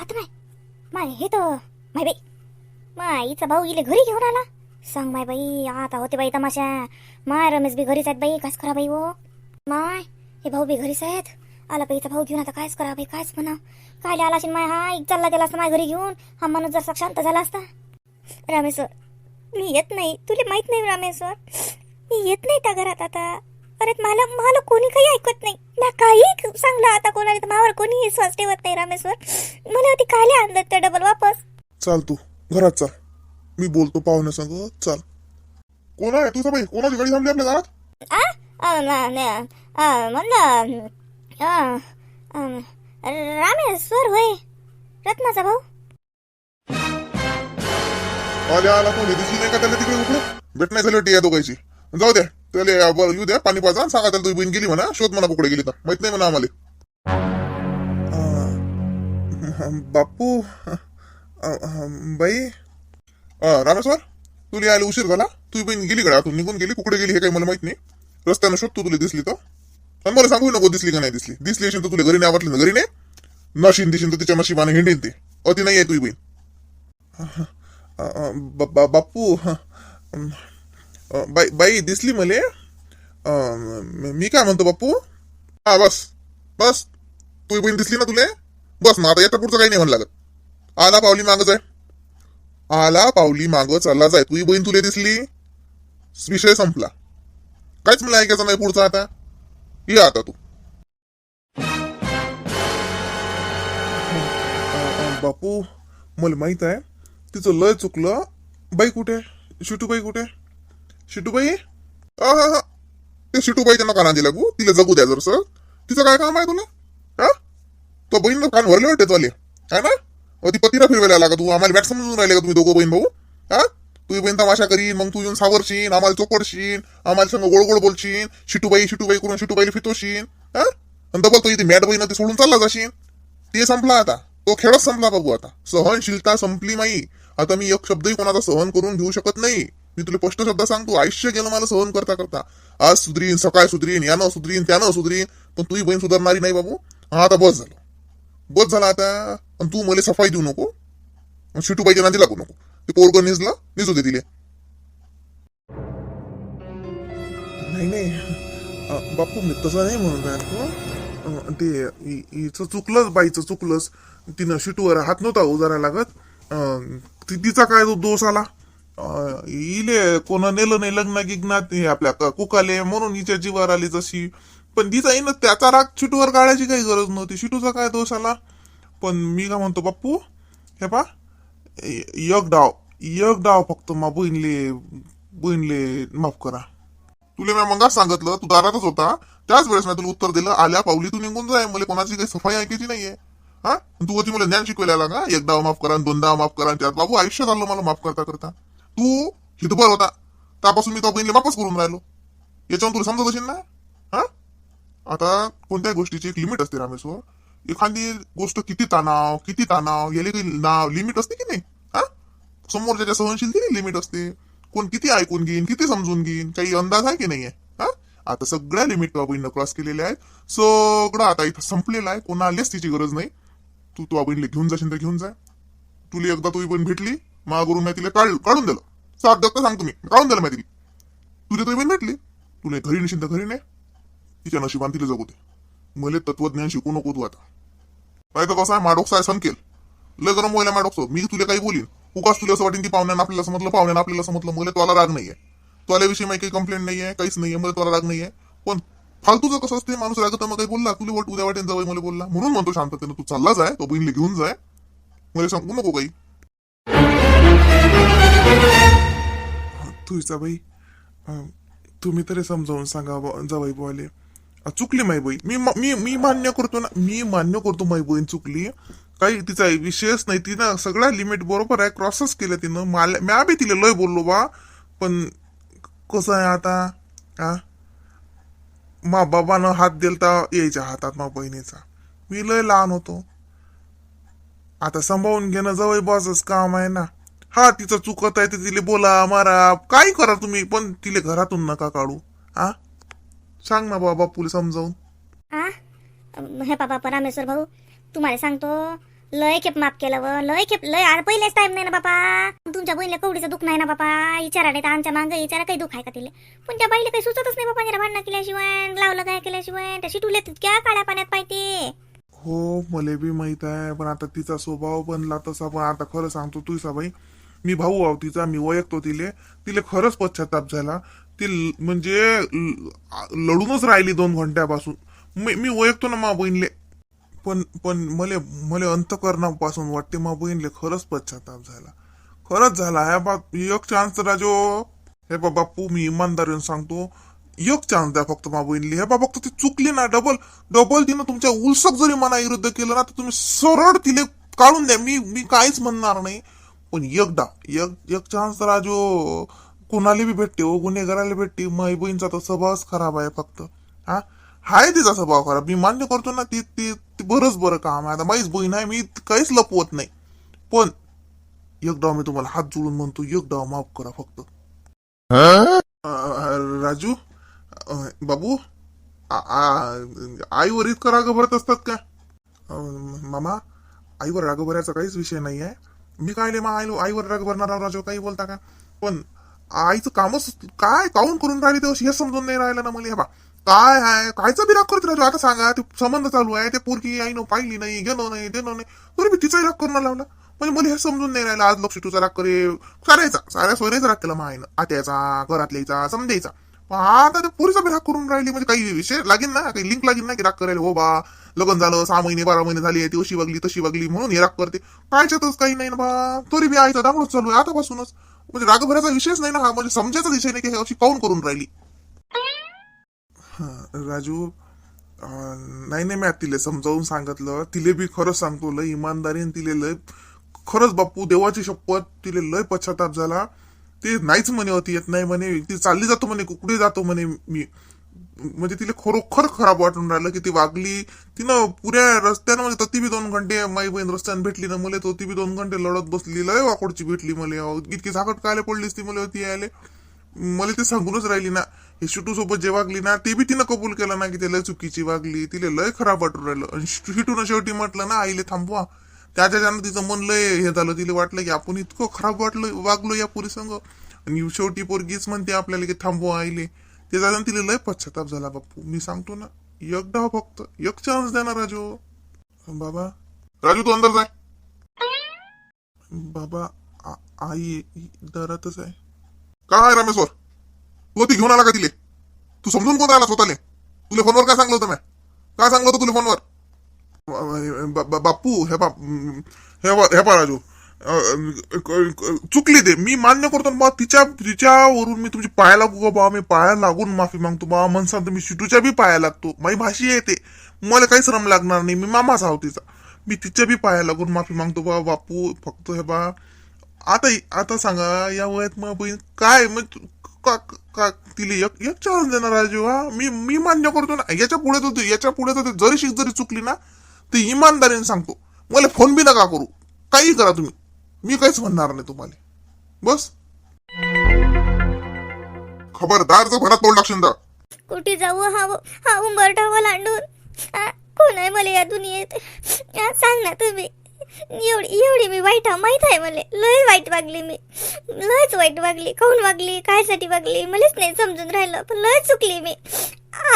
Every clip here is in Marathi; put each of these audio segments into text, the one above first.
आता माय माय हे तर माय बाई. माईचा भाऊ इले घरी घेऊन आला. सांग माय बाई आता होते बाई तमाशा. माय रमेश बी घरीच आहेत बाई कायच करा बाई हो? माय हे भाऊ बी घरीच आहेत. आला बाईचा भाऊ घेऊन आता कायच करा बाई कायच म्हणा. काय आला असेल माय हा एक चालला गेला असता माय घरी घेऊन. हा माणूस जर शांत झाला असता. रामेश्वर मी येत नाही. तुला माहीत नाही रामेश्वर मी येत नाही त्या घरात आता. परत मला मला कोणी काही ऐकत नाही. ना काही सांगलं आता कोणाला तर मावर कोणी विश्वास ठेवत नाही रामेश्वर. मला ती काले आणलं त्या डबल वापस. चाल तू घरात चाल. मी बोलतो पाहुण्या संग चाल. कोण आहे तुझा बाई? कोणाची गाडी थांबली आपल्या घरात? आ? अ, न- न- अ, म्हणलं अ, अम, रामेश्वर होय. रत्नाचा भाऊ. आल्या आला कोणी दिसली नाही का त्याला तिकडे उकडे भेट नाही झाली वाटते या दोघांची. जाऊ द्या. त्याला बरं येऊ द्या पाणी पाजा सांगा त्याला तुझी बहीण गेली म्हणा शोध म्हणा कुकडे गेली तर. माहीत नाही म्हणा आम्हाला. बापू बाई रामेश्वर तुला यायला उशीर झाला? तुझी बहीण गेली कडे आतून निघून गेली कुकडे गेली हे काही मला माहीत नाही. रस्त्यानं शोधतो तुला दिसली तर. आणि मला सांगू नको दिसली का नाही दिसली. दिसली असेल तर तुला घरी नाही आवडली ना घरी नाही? नशीन दिशीन तर तिच्या नशिबाने हिंडीन ते. अति नाही आहे तुझी बहीण. बापू बाई बाई दिसली मले. मी काय म्हणतो बापू हा बस बस. तुझी बहीण दिसली ना तुले? बस ना आता याच्या पुढचं काही नाही म्हणलं लागत. आला पावली मागच आहे आला पावली मागं चालला जाय. तुझी बहीण तुले दिसली. विषय संपला. काहीच मला ऐकायचं नाही पुढचा आता. ये आता तू. बापू मला माहीत आहे तिचं लय चुकलं. बाई कुठे? शिटूबाई कुठे? शिटूबाई? हा हा. हा ते शिटूबाईच्या नका नांदी लागू. तिला जगू द्या जरस. तिचं काय काम आहे तुला? हा? तो बहीण कान भरले वाटते चाले है ना? अहो, ती पतीला फिरवायला आला का तू? आम्हाला बॅट समजून राहिले का तुम्ही दोघं बहीण भाऊ? हा? तुझी बहीण तमाशा करीन मग तू येऊन सावरशीन आम्हाला चोकडशीन आम्हाला संग गोड गोड बोलशीन शिटूबाई शिटूबाई करून शिटूबाईला फितोशीन हा? आणि डबल तो इथे मॅट बहीण ते सोडून चालला जाशीन. ते संपला आता. तो खेळच संपला बघू आता. सहनशीलता संपली नाही आता मी एक शब्दही कोणाचा सहन करून घेऊ शकत नाही. मी तुला स्पष्ट शब्द सांगतो आयुष्य गेलं मला सहन करता करता. आज सुधरीन सकाळ सुधरीन यानं सुधरीन त्यानं सुधरीन पण तुझी बहीण सुधारणारी नाही बाबू. हा आता बस झालं. बस झाला आता आणि तू मला सफाई देऊ नको. शिटू पाहिजे नांदी लागू नको. ते पोरग निजलं निजू दे तिले. नाही नाही. बापू मी तसं नाही म्हणून राहिलो ते हिचं चुकलंच बाईचं चुकलंच. तिनं शिटूवर हात नव्हता उजारा लागत. तिचा काय तो दोष आला? इले कोणा नेलं नाही लग्न गिग्नात हे आपल्या क- कुकाले म्हणून हिच्या जीवावर आली जशी. पण तिचा येईन त्याचा राग शिटूवर काढायची काही गरज नव्हती. शिटूचा काय दोष आला? पण मी काय म्हणतो बाप्पू हे पा एक डाव एक डाव फक्त मा बहिणले बहिणले माफ करा. तुला मी मगाच सांगितलं तू दारातच होता. त्याच वेळेस मी तुला उत्तर दिलं आल्या पावली तू निघून जाय मला कोणाची काही सफाई ऐकायची नाहीये. हा? तू होती मला ज्ञान शिकवायला आला का एक डाव माफ करा आणि दोन डाव माफ करा आणि त्यात बाबू आयुष्य चाललं मला माफ करता करता. तू हितभर होता. त्यापासून मी तो बहिणीला वापस करून राहिलो. याच्यावर तुला समजत असेल ना? हा? आता कोणत्याही गोष्टीची एक लिमिट असते रामेश्वर. एखादी गोष्ट किती तणाव किती तणाव याला काही नाव लिमिट असते की नाही? हा? समोरच्या सहनशीलतेने लिमिट असते. कोण किती ऐकून घेईन किती समजून घेईन काही अंदाज आहे की नाहीये हा? आता सगळ्या लिमिट बहिणीनं क्रॉस केलेल्या आहेत. सगळं आता इथं संपलेलं आहे. कोणालाच तिची गरज नाही. तू तू बहिणीला घेऊन जाशील तर घेऊन जा. तुला एकदा तुझी बहीण भेटली. मागरून मी तिला काढून दिलं. सात दत्त सांगतो मी. काढून दिलं माहिती तुझे तुला तुझी भेटली. तुला घरी नेशील तर घरी नाही. तिच्या नशिबान तिला जगू दे. मले तत्वज्ञान शिकू नको तू आता. काय तर कसं आहे माडोक्स आहे संकेल. लय गरम व्हायला माडोक्स मी तुला काही बोलीन. उगाच तुला असं वाटेन की पाहुण्यानं आपल्याला समजलं पाहुण्यानं आपल्याला समजलं मला तुला राग नाहीये. तुला विषयी काही काही कंप्लेंट नाहीये काहीच नाहीये. मला तुला राग नाहीये. पण फालतूचं कसं असते माणूस रागत. मग काही बोलला? तुला वाट उद्या वाटेन जाऊ मला बोलला. म्हणून म्हणतो शांततेनं तू चाललाच आहे. तो बहिणीला घेऊन जाय. मला सांगू नको काही. तुझा बाई. तुम्ही तरी समजावून सांगा बुवा- बोले चुकली माई बाई मी मी मी मान्य करतो ना मी मान्य करतो माई बहीण चुकली. काही तिचा विषयच नाही तिनं सगळ्या लिमिट बरोबर आहे क्रॉसच केलं तिनं. मला म्या बी तिला लय बोललो बा. पण कसं आहे आता? हा मा बाबानं हात दिलता यायच्या हातात मा बहिणीचा. मी लय लहान होतो. आता सांभाळून घेणं जवळ बॉसच काम आहे ना. हा तिचं चुकत आहे ते तिला बोला मारा. काय करा तुम्ही पण तिला घरातून नका काढू. आ? सांग ना बाबा पुढे समजावून. आ? हे बाबा रामेश्वर भाऊ तुम्हाला सांगतो लय खेप माफ केलं व लय खेप लय आता पहिलेच टाइम नाही ना बापा. तुमच्या बहिणीला कवडीचं दुःख नाही ना बापा. विचारा नाही तर आमच्या मागं विचारा काही दुःख आहे का तिला? पण त्या बाईला काही सुचतच नाही बापा जरा भांडणं केल्याशिवाय लावलं काय केल्याशिवाय त्या शिटुल्या तितक्या काळ्या पाण्यात पाहिजे हो मला बी माहीत आहे पण आता तिचा स्वभाव बनला तसा पण आता खरं सांगतो तू बाई मी भाऊ आहो तिचा मी ओळखतो तिले. तिले खरंच पश्चाताप झाला. ती म्हणजे लढूनच राहिली दोन घंट्यापासून. मी मी ओळखतो ना मा बहिणले. पण पण मले मले अंतकरणापासून वाटते मा बहिणले खरंच पश्चाताप झाला. खरंच झाला. ह्या बा एक चान्स राजो. हे बा बापू मी इमानदारीने सांगतो. एक चान्स द्या फक्त मा बहिणली. हे बा फक्त ती चुकली ना. डबल डबल तिनं तुमच्या उलसक जरी मना विरुद्ध केलं ना तर तुम्ही सरळ तिले काढून द्या. मी मी काहीच म्हणणार नाही. पण एकदा एक एक चान्स राजू कुणाला बी भेटते हो गुन्हेगाराला भेटते माई बहीणचा तर स्वभावच खराब आहे फक्त. हा? हाय तिचा स्वभाव खराब. मी मान्य करतो ना ती ती बरंच बरं काम आहे. आता माहीच बहीण आहे मी काहीच लपवत नाही. पण एकदा मी तुम्हाला हात जोडून म्हणतो एकदा माफ करा फक्त. राजू बाबू आईवर इतकं राग भरत असतात का? मामा आईवर राग भरायचा काहीच विषय नाही आहे मी काय मा आई आईवर राग भरणार राजो काही बोलता का? पण आईचं कामच काय काऊन करून राहिली तेव्हा हे समजून नाही राहिलं ना मला हे बा. काय आहे कायचं बी राग करत राजू? आता सांगा ते संबंध चालू आहे ते पोरकी आईनं पाहिली नाही घेणं नाही देणं नाही. तरी मी तिचाही राग करून लावला. म्हणजे मला हे समजून नाही राहिलं आज लक्ष तुझा राग करे. साऱ्याचा साऱ्या सोयऱ्याचा राग केला मायनं. आत्याचा घरातल्याचा समजायचा. आता ते पुरीचा बी राग करून राहिली. म्हणजे काही विषय लागेल ना? काही लिंक लागेल ना की राग करायला? हो बा लग्न झालं सहा महिने बारा महिने झाली ती अशी वागली तशी वागली म्हणून हे राग करते. कायच्यातच काही नाही ना बा. तरी बी आईचा दांगडच चालू आहे आतापासूनच. म्हणजे राग भरायचा विषयच नाही ना हा. म्हणजे समजायचा विषय नाही की हे अशी काऊन करून राहिली? हा, राजू नाही नाही मी तिले समजावून सांगितलं. तिले बी खरंच सांगतो लय इमानदारीने तिले लय खरंच बाप्पू देवाची शपथ तिले लय पश्चाताप झाला. ते नाहीच म्हणे होती येत नाही म्हणे ती चालली जातो म्हणे कुठे जातो म्हणे मी. म्हणजे तिला खरोखर खराब वाटून राहिलं की ती वागली तिनं पुऱ्या रस्त्यानं म्हणजे ती बी दोन घंटे माई बहीण रस्त्यानं भेटली ना मला तो ती बी दोन घंटे लढत बसली लय वाकडची भेटली मला इतकी झाकट कायले पडलीस ती मला होती यायले. मला ते सांगूनच राहिली ना हे शिटू सोबत जे वागली ना ते बी तिनं कबूल केलं ना की ते लय चुकीची वागली तिला लय खराब वाटून राहिलं. आणि शिटून शेवटी म्हटलं ना आईले थांबवा. त्याच्यानं तिचं मन लय हे झालं तिला वाटलं की आपण इतकं खराब वाटलं वागलो या पुरी संग. आणि शेवटी पोरगीच म्हणते आपल्याला की थांबवा आईले. ते तिला लय पश्चाताप झाला बाप्पू. मी सांगतो ना एकदा फक्त एक चान्स द्या ना राजू. बाबा. राजू तू अंदर जाय बाबा आई दरातच आहे. काय रमेश्वर तू ती घेऊन आला का तिले? तू समजून कोण राहिला स्वतःले? तुला फोनवर काय सांगलं होतं मी काय सांगलं होतं तुला फोनवर बापू हे बाप हे बा हे पा राजू. चुकली ते. मी मान्य करतो ना बा तिच्या तिच्यावरून मी तुमची पाया लागू बा? मी पाया लागून माफी मागतो बा. म्हणसाल तर मी शिटूच्या बी पाया लागतो. माझी भाषी आहे ते. मला काही श्रम लागणार नाही. मी मामाच आहो तिचा. मी तिच्या बी पाया लागून माफी मागतो बा. बापू फक्त हे बा आता आता सांगा या वयात मग बहीण काय? मग का का तिला एक एक चान्स देणार राजू हा मी मी मान्य करतो ना. याच्यापुढे तर याच्यापुढे तर जरी शिक जरी चुकली ना ते इमानदारीने सांगतो. मला फोन बी नका करू. काही करा तुम्ही. मी काहीच म्हणणार नाही तुम्हाला. बस. खबरदार जर भरात तोंड टाकशील तर. कुठे जाऊ? हा हा उंबरठा लांडून. कोण आहे मला या दुनियेत? सांग ना तुम्ही. एवढी एवढी मी वाईट आहे माहीत आहे मला. लय वाईट वागली मी. लयच वाईट वागली. काहून वागली? कायसाठी वागली? मलाच नाही समजून राहिलं पण लय चुकली मी.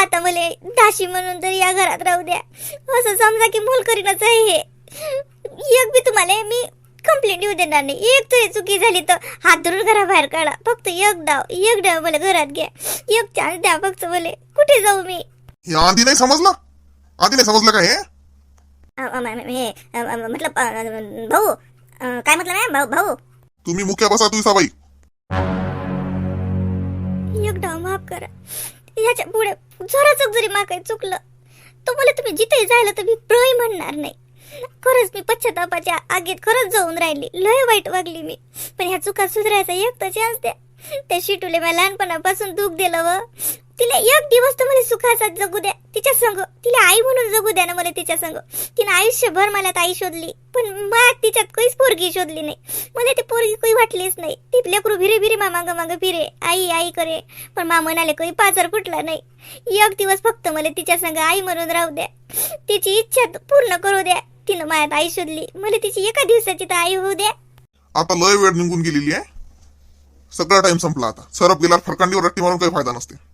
आता मला दाशी म्हणून तरी या घरात राहू द्या असं समजा की मोलकरीनच आहे हे. एक बी तुम्हाला मी कंप्लेंट येऊ देणार नाही. एक तरी चुकी झाली तर हात धरून घराबाहेर काढा. फक्त एक डाव एक डाव मला घरात घ्या. एक चान्स द्या फक्त मला. कुठे जाऊ मी? आधी नाही समजलं? आधी नाही समजलं का हे? हे भाऊ काय म्हटलं मॅम? भाऊ तुम्ही मुख्य बसा तुझी साबाई एक डाव माफ करा. याच्यापुढे जराचं जरी मा काही चुकलं तर मला तुम्ही जिथे जायला तर मी प्रय म्हणणार नाही. खरंच मी पश्चातापाच्या आगीत खरंच जाऊन राहिली. लय वाईट वागली मी. पण ह्या चुका सुधारायचा एक तर चान्स द्या. त्या शिटूले मला लहानपणापासून दुःख दिलं व तिला एक दिवस तर मला सुखाचा जगू द्या. तिच्या संग तिला आई म्हणून जगू द्या ना मला तिच्या संग. तिने आयुष्यभर मला आई शोधली पण मला तिच्यात काहीच पोरगी शोधली नाही. मला ती पोरगी काही वाटलीच नाही. ती लेकरू भिरे भिरे मामाग मागं फिरे आई आई करे पण मा म्हणाले काही पाचर फुटला नाही. एक दिवस फक्त मला तिच्या संग आई म्हणून राहू द्या. तिची इच्छा पूर्ण करू द्या. तिनं माझ्यात आई शोधली. मला तिची एका दिवसाची तर आई होऊ द्या. आता लय वेळ निघून गेलेली आहे. सगळा टाइम संपला आता. सरप गेला फरकांडीवर रट्टी मारून काही फायदा नसते.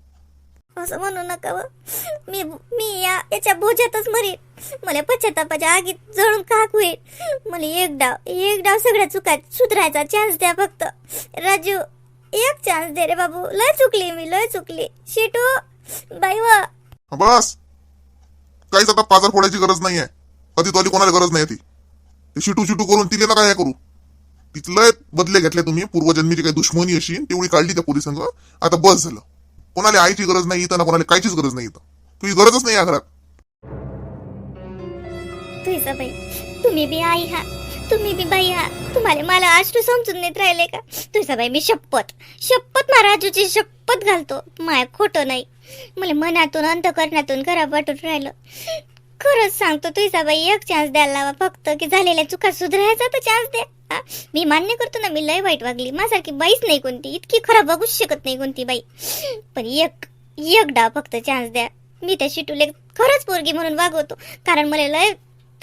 असं म्हणू नका व. मी मी या याच्या बोजातच मरेन. मला पश्चातापाच्या आगीत जळून काक होईल. मला एक डाव एक डाव सगळ्या चुका सुधरायचा चान्स द्या फक्त. राजू एक चान्स दे रे बाबू. लय चुकली मी लय चुकली. शेटू बाई व. बस. काहीच आता पाजार फोडायची गरज नाहीये. कधी तोली कोणाला गरज नाही ती. शिटू शिटू करून तिले ना काय करू? तिथलं बदले घेतले तुम्ही. पूर्वजन्मीची काही दुश्मनी अशी तेवढी काढली त्या पोलिसांना आता बस झालं. कोणाला आईची गरज नाही इथं ना कोणाला कायचीच गरज नाही इथं. तुझी गरजच नाही या घरात. बाई तुम्ही बी आई हा. तुम्ही बी बाई हा. तुम्हाला मला आश्रू समजून नेत राहिले का? तुझा बाई मी शपथ शपथ महाराजूची शपथ घालतो. माय खोटं नाही. मला मनातून अंतकरणातून खराब वाटून राहिलं. खरंच सांगतो तुझा बाई एक चान्स द्यायला लावा. फक्त की झालेल्या चुका सुधारायचा तर चान्स द्या. मी मान्य करतो ना मी लय वाईट वागली. माझ्यासारखी बाईच नाही कोणती. इतकी खराब वागूच शकत नाही कोणती बाई. पण एक एक डाव फक्त चान्स द्या. मी त्या शिटूले खरंच पोरगी म्हणून वागवतो. कारण मला लय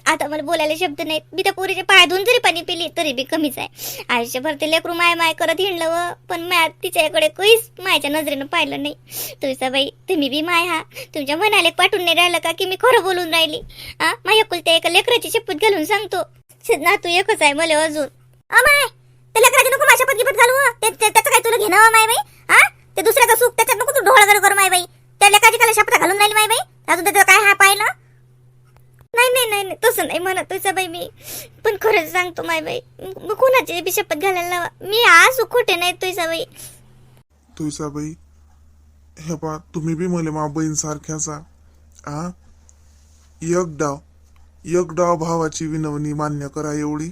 आता मला बोलायला शब्द नाहीत. मी त्या पोरीच्या पाय धुवून जरी पाणी पिली तरी बी कमीच आहे. आयुष्यभर ते लेकरू माय माय करत हिंडलं व पण माय तिच्याकडे काहीच मायच्या नजरेनं पाहिलं नाही. तुझा बाई तुम्ही बी माय हा. तुमच्या मनाला पाठवून नाही राहिलं का की मी खरं बोलून राहिली? हा माझ्या कुलत्या एका लेकराची शपथ घालून सांगतो. ना तू एकच आहे मला अजून. अमाय त्या लेकराची नको माझ्या शपथ गिपत घालू हो. ते- ते- त्याचं काय तुला घेणं माय बाई? हा ते दुसऱ्याचं सुख त्याच्यात नको तू ढोळ कर माय बाई. त्या लेकराची त्याला शपथ घालून राहिली माय बाई. अजून त्याचं काय हा पाहिलं? नाही नाही नाही नाही. तसं नाही म्हणत तुझा बाई मी. पण खरंच सांगतो माय बाई मग कोणाची बी शपथ घालायला लावा. मी आज खोटे नाही तुझा बाई. तुझा बाई हे पा तुम्ही बी मले मा बहीण सारख्याचा आ? एक डाव एक डाव भावाची विनवणी मान्य करा एवढी.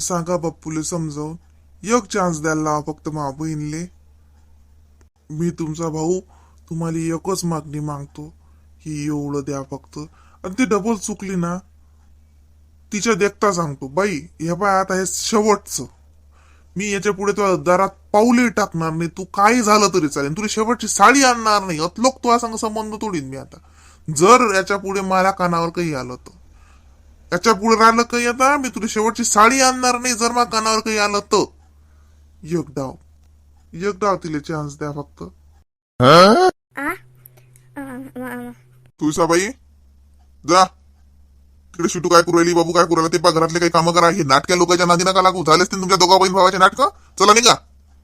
सांगा बाप्पूले समजावून एक चान्स द्यायला लावा फक्त मा बहीणले. मी तुमचा भाऊ तुम्हाला एकच मागणी मागतो की एवढं द्या फक्त. आणि ती डबल चुकली ना तिच्या देखता सांगतो बाई हे पाय आता हे शेवटचं. मी याच्यापुढे तुला दारात पाऊलही टाकणार नाही. तू काही झालं तरी चालेल. तुला शेवटची साडी आणणार नाही. अतलोक तुला संग संबंध तोडीन मी आता. जर याच्यापुढे मला कानावर काही आलं तर. याच्यापुढे राहिलं काही आता मी तुला शेवटची साडी आणणार नाही जर मला कानावर काही आलं तर. एक डाव. एक डाव तिला चान्स द्या फक्त. आ? अ, म- म- तुळसा बाई जा. तिकडे शिटू काय करू राहिली बाबू काय करू राहिला ते पा घरातले काही कामं करा. हे नाटक्या लोकांच्या नादी नका लागू. झाले असतील तुमच्या दोघा बहीण भावाचे नाटकं? चला निघा.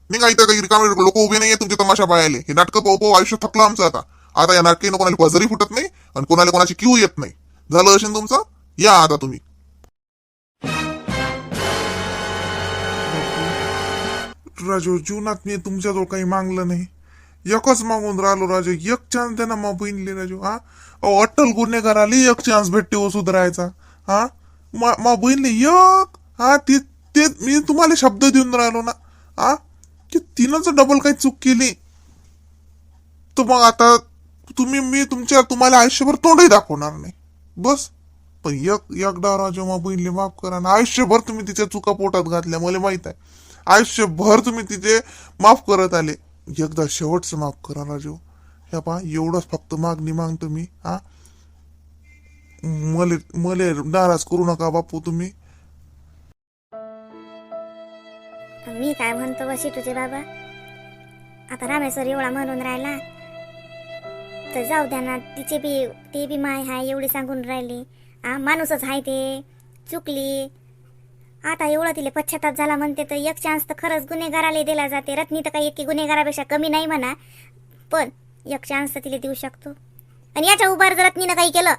निघा इथं काही रिकामे लोक उभे नाहीये तुमचे तमाशा पाहायला. हे नाटकं पाहू पाहू आयुष्य थकलं आमचं आता. आता या नाटकी कोणाला पजरी फुटत नाही आणि कोणाला कोणाची क्यू येत नाही. झालं असेल तुमचं? या आता तुम्ही. राजू जीवनात मी तुमच्याजवळ काही मागलं नाही. एकच मागून राहिलो राजू. एक चान्स द्या मग मा राजू हा? अहो अट्टल गुन्हेगाराला एक चान्स भेटते हो सुधारायचा हा? मा बहिणीले एक हा? ती ते मी तुम्हाला शब्द देऊन राहिलो ना हा? की तिनंच डबल काही चूक केली तर मग आता तुम्ही मी तुमच्या तुम्हाला आयुष्यभर तोंडही दाखवणार नाही. बस. पण एक एकदा राजू मा बहिणीले माफ करा ना आयुष्यभर तुम्ही तिच्या चुका पोटात घातल्या मला माहीत आहे. आयुष्यभर तुम्ही तिचे माफ करत आले. एकदा शेवटचं माफ करा राजू. ह्या पा एवढंच फक्त मागणी मागतो तुम्ही हा. मले मले नाराज करू नका बापू तुम्ही. मी काय म्हणतो वशी तुझे बाबा? आता रामेश्वर एवढा म्हणून राहिला तर जाऊ द्या ना तिचे बी ते बी माय हाय एवढी सांगून राहिली. हा माणूसच हाय ते चुकली. आता एवढं तिला पश्चाताप झाला म्हणते तर एक चान्स तर खरंच गुन्हेगाराला दिला जाते. रत्नी तर काही इतकी गुन्हेगारापेक्षा कमी नाही म्हणा. पण एक चान्स तर तिला देऊ शकतो. आणि याच्या उभार जर रत्नीनं काही केलं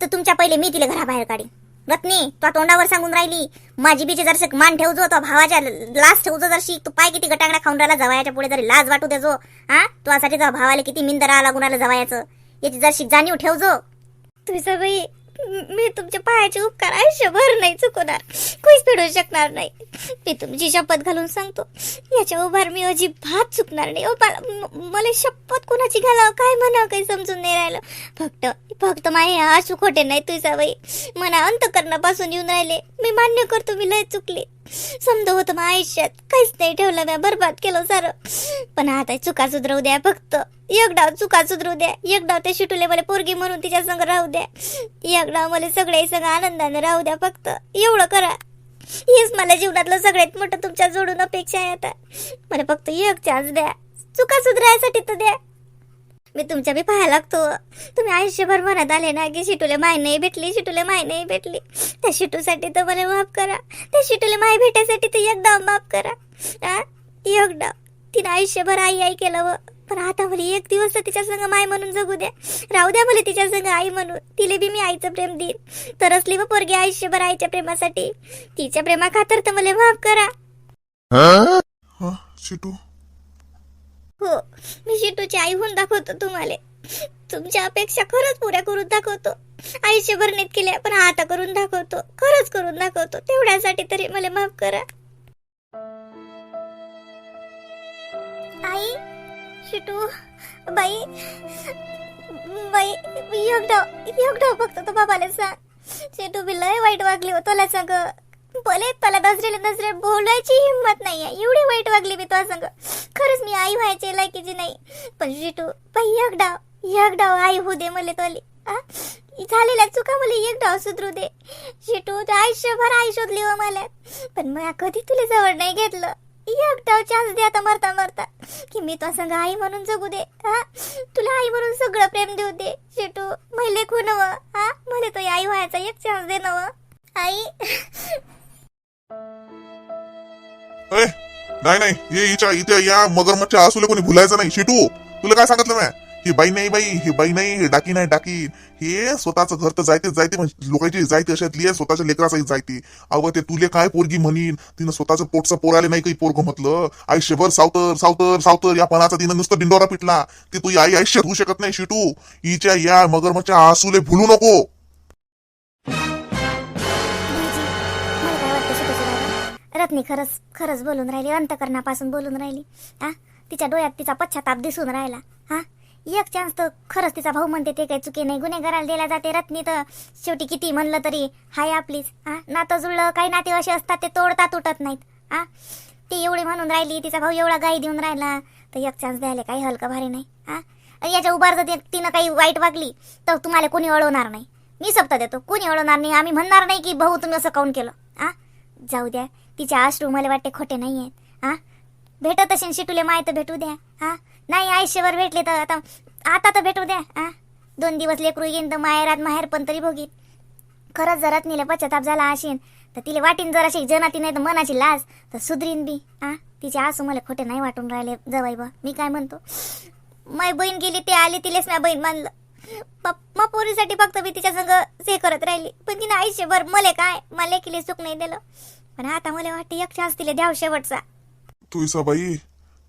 तर तुमच्या पहिले मी तिला घराबाहेर काढीन. रत्नी तो तोंडावर सांगून राहिली. माझी बीचे जरसे मान ठेवजो तो भावाच्या लाज ठेवजो जरशी. तू पाय किती गटांगडा खाऊन राहिला जवायाच्या पुढे जरी लाज वाटू देजो. हा? तुझ्यासाठी तुझ्या भावाला किती मिंदरा लागून राहिला जवायाचं याची जरशी जाणीव ठेवजो. तुझं बाई मी तुमच्या पायाचे उपकार आयुष्यभर नाही चुकवणार. काहीच फेडू शकणार नाही. मी तुमची शपथ घालून सांगतो. याच्या उभार मी अजिबात चुकणार नाही. ओ मला शपथ कोणाची घालावं? काय म्हणावं? काही समजून नाही राहिलं. फक्त फक्त माझे आसू खोटे नाही तुझा बाई मना अंतकरणापासून येऊन राहिले. मी मान्य करतो मी लय चुकले. समजा होतं मग आयुष्यात. काहीच नाही ठेवलं म्या बरबाद केलं सारं. पण आता चुका सुधरवू द्या फक्त. एक डाव चुका सुधरू द्या. एक डाव ते शिटूले मला पोरगी म्हणून तिच्या संग राहू द्या. एक डाव मला सगळे संग आनंदाने राहू द्या फक्त. एवढं करा. हेच मला जीवनातलं सगळ्यात मोठं तुमच्या जोडून अपेक्षा आहे आता. मला फक्त एक चान्स द्या. चुका सुधरायसाठी तर द्या. मी तुमच्या बी पाहायला लागतो. तुम्ही आयुष्यभर म्हणत आले ना की शिटूले माय नाही भेटली शिटूले माय नाही भेटली. त्या शिटूसाठी तर मला माफ करा. त्या शिटूले माय भेटायसाठी तर एकदा माफ करा. हा? एकदा. तिने आयुष्यभर आई आई केलं व. पण आता मला एक दिवस तर तिच्या संग माय म्हणून जगू द्या. राहू द्या मला तिच्या संग आई म्हणून. तिले बी मी आईचं प्रेम देईन. तर असली व पोरगी आयुष्यभर आईच्या प्रेमासाठी. तिच्या प्रेमा खातर तर मला माफ करा. हा शिटू. हो मी शिटूची आई होऊन दाखवतो तुम्हाला. तुमच्या अपेक्षा खरंच पुऱ्या करून दाखवतो. आयुष्यभर नीट केल्या पण आता करून दाखवतो. खरंच करून दाखवतो. तेवढ्यासाठी तरी मला माफ करा. आई शिटू बाई बाई एकदा एकदा फक्त तो बाबाला सांग. शिटू बी लय वाईट वागली हो तुला सांग. बोले त्याला दसऱ्याला दसऱ्या बोलायची हिंमत नाही आहे. एवढी वाईट वागली मी तुला सांग. खरंच मी आई व्हायची लायकीची नाही. पण जिटू बाई एक डाव एक डाव आई होऊ दे मला तोले. आ? झालेल्या चुका मला एक डाव सुधरू दे. जिटू तू आयुष्यभर आई शोधली हो मला. पण मला कधी तुला जवळ नाही घेतलं. एक डाव चान्स दे आता मरता मरता. की मी तुला संग आई म्हणून जगू दे. हा तुला आई म्हणून सगळं प्रेम देऊ दे. शेटू मैले खून हा मला तो आई व्हायचा एक चान्स दे नव हो. आई अय नाही नाही ये हिच्या इथे या मगरमच्छ आसूला कोणी भुलायचं नाही. शिटू तुला काय सांगितलं मॅ? ही बाई नाही बाई ही बाई नाही हे डाकी नाही डाकी. हे स्वतःचं घर तर जायते जायते लोकांची जायते अशातली आहे स्वतःच्या लेकराचाही जायते. अगं ते तुले काय पोरगी म्हणीन? तिनं स्वतःचं पोटचं पोराले नाही काही पोरग म्हटलं? आयुष्यभर सावतर सावतर सावतर या पणाचा तिनं नुसतं डिंडोरा पिटला. की तू आई आयुष्यात होऊ शकत नाही शिटू. हिच्या या मगरमच्छ आसूले भुलू नको. कळत रत्नी खरंच खरंच बोलून राहिली अंतकरणापासून बोलून राहिली. हा तिच्या डोळ्यात तिचा पश्चाताप दिसून राहिला. हा? एक चान्स तर खरंच तिचा भाऊ म्हणते ते काही चुकी नाही. गुन्हेगाराला दिला जाते रत्नी तर शेवटी किती म्हणलं तरी हाय आपलीच. हा नातं जुळलं काही नाते असे असतात ते तोडता तुटत नाहीत. हा ती एवढी म्हणून राहिली तिचा भाऊ एवढा गाई देऊन राहिला तर एक चान्स द्यायला काही हलका भारी नाही. हा याच्या उभार जर तिनं काही वाईट वागली तर तुम्हाला कोणी अडवणार नाही. मी सप्त देतो. कोणी अडवणार नाही. आम्ही म्हणणार नाही की भाऊ तुम्ही असं काऊन केलं? आ? जाऊ द्या. तिचे आश्रू मला वाटते खोटे नाही आहेत हा? भेटत असेल शिटूले माय तर भेटू द्या. हा? नाही आयुष्यभर भेटले तर आता आता तर भेटू द्या. हा? दोन दिवस लेकरू येईन तर माहेरात माहेर पण तरी भोगीत. खरंच जर रत्नीला पश्चाताप झाला असेल तर तिला वाटीन जर अशी जनाती नाही तर मनाची लाज तर सुधरीन बी. आ तिचे आसू मला खोटे नाही वाटून राहिले जवाई बा मी काय म्हणतो? माय बहीण गेली ते आली तिलेच माझ्या बहीण मानलं. मग पोरीसाठी फक्त मी तिच्या संग हे करत राहिली. पण तिने आयुष्यभर मले काय मला केली सुख नाही दिलं. पण आता मला वाटते एक चान्स तिला द्याव शेवटचा. तू बाई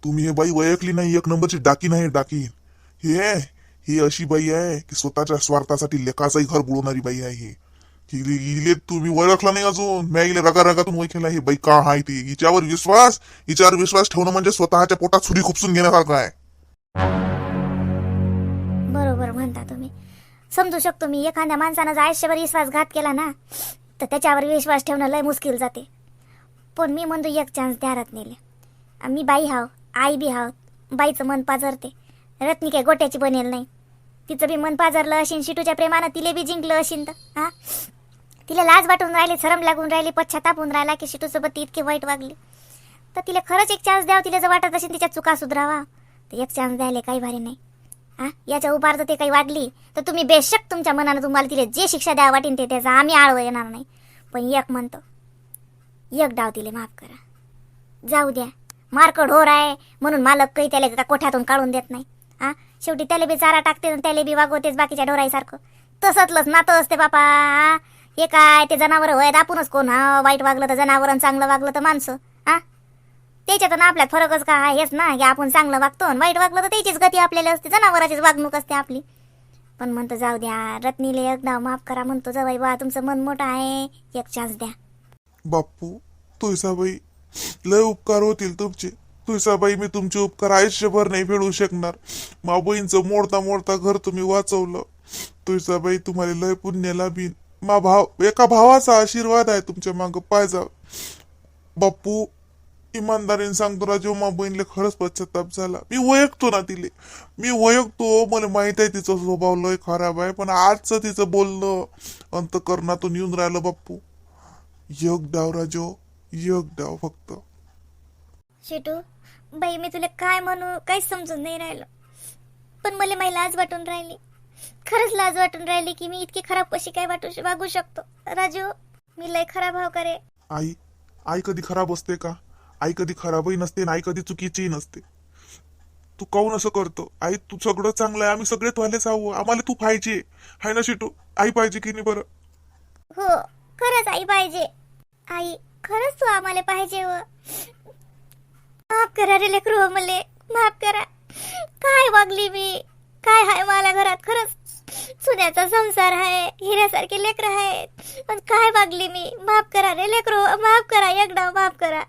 तुम्ही हे बाई वयकली नाही एक नंबरची डाकी नाही डाकी. हे ही अशी बाई आहे की स्वतःच्या स्वार्थासाठी लेखाचाही घर बुडवणारी बाई आहे ही. तुम्ही ओळखला नाही अजून. मी हिला रगा रगातून ओळखला ही बाई का आहे ती? हिच्यावर विश्वास हिच्यावर विश्वास ठेवणं म्हणजे स्वतःच्या पोटात छुरी खुपसून घेण्यासारखं आहे. बरोबर म्हणता तुम्ही. समजू शकतो मी एखाद्या माणसानं जर आयुष्यभर विश्वासघात केला ना तर त्याच्यावर विश्वास ठेवणं लय मुश्किल जाते. पण मी म्हणतो एक चान्स द्या रत्नीले मी बाई हाव आई बी हाव बाईचं मन पाजरते. रत्नी काय गोट्याची बनेल नाही. तिचं बी मन पाजरलं असेन शिटूच्या प्रेमानं तिले बी जिंकलं असेन तर हा? तिला लाज वाटून राहिली शरम लागून राहिली पश्चातापून राहिला की शिटूसोबत ती इतकी वाईट वागली. तर तिला खरंच एक चान्स द्यावं तिला जर वाटत असेल तिच्या चुका सुधरावा तर एक चान्स द्यायला काही भारी नाही. हा? याच्या उभार जर ते काही वागली तर तुम्ही बेशक तुमच्या मनानं तुम्हाला तिला जे शिक्षा द्या वाटेन ते त्याचा आम्ही आळव येणार नाही. पण एक म्हणतो एक डाव दिले माफ करा. जाऊ द्या. मार्क ढोर आहे म्हणून मालक काही त्याला त्या कोठ्यातून काढून देत नाही. हा? शेवटी त्याला बी चारा टाकते आणि त्याला बी वागवतेच बाकीच्या ढोराईसारखं. तसंतलंच नातं असते बापा. हे काय ते जनावर होय आपणच कोण हा? वाईट वागलं तर जनावर आणि चांगलं वागलं तर माणसं हा? त्याच्यात आपल्यात फरकच का हेच ना की आपण चांगलं वागतो आणि वाईट वागलं तर त्याचीच गती आपल्याला असते जनावराचीच वागणूक असते आपली. पण म्हणतो जाऊ द्या रत्नीले एकदा माफ करा म्हणतो जवाई बा तुमचं मन मोठं आहे एक चान्स द्या. बाप्पू तुळसाबाई लय उपकार होतील तुमचे. तुळसाबाई मी तुमचे उपकार आयुष्यभर नाही फेडू शकणार. माबईंचं मोडता मोडता घर तुम्ही वाचवलं. तुळसाबाई तुम्हाला लय पुण्य लाभीन. मा भाव एका भावाचा आशीर्वाद आहे तुमच्या माग पाय बाप्पू इमानदारीने सांगतो राजीव मा बहिणीला खरंच पश्चाताप झाला. मी ओळखतो ना तिले. मी वयकतो मला माहीत आहे तिचा स्वभाव लय खराब आहे पण आजचं तिचं बोलणं अंतकरणातून येऊन राहिलं बाप्पू. योग डाव राजो योग डाव फक्त. शेटू बाई मी तुला काय म्हणू काहीच समजून नाही राहिलं. पण मला माझी लाज वाटून राहिली. खरंच लाज वाटून राहिली की मी इतकी खराब कशी काय वाटू वागू शकतो. राजू मी लय खराब भाव करे आई आई कधी खराब असते का? आई कधी खराबही नसते आणि आई कधी चुकीचीही नसते. तू काऊन असं करतो? आई तू सगळं चांगलं आहे. आम्ही सगळे तुझ्याच आहो. आम्हाला तू पाहिजे. हाय ना शिटू? आई पाहिजे की नाही बरं? हो खरंच आई पाहिजे. आई खरंच तू आम्हाला पाहिजे व. माफ करा रे लेकरू हो मले. माफ करा. काय वागली मी? काय हाय मला घरात? खरंच सुन्याचा संसार आहे हिऱ्यासारखे लेकर आहेत. पण काय वागली मी? माफ करा रे लेकरू हो. माफ करा एकदा माफ करा.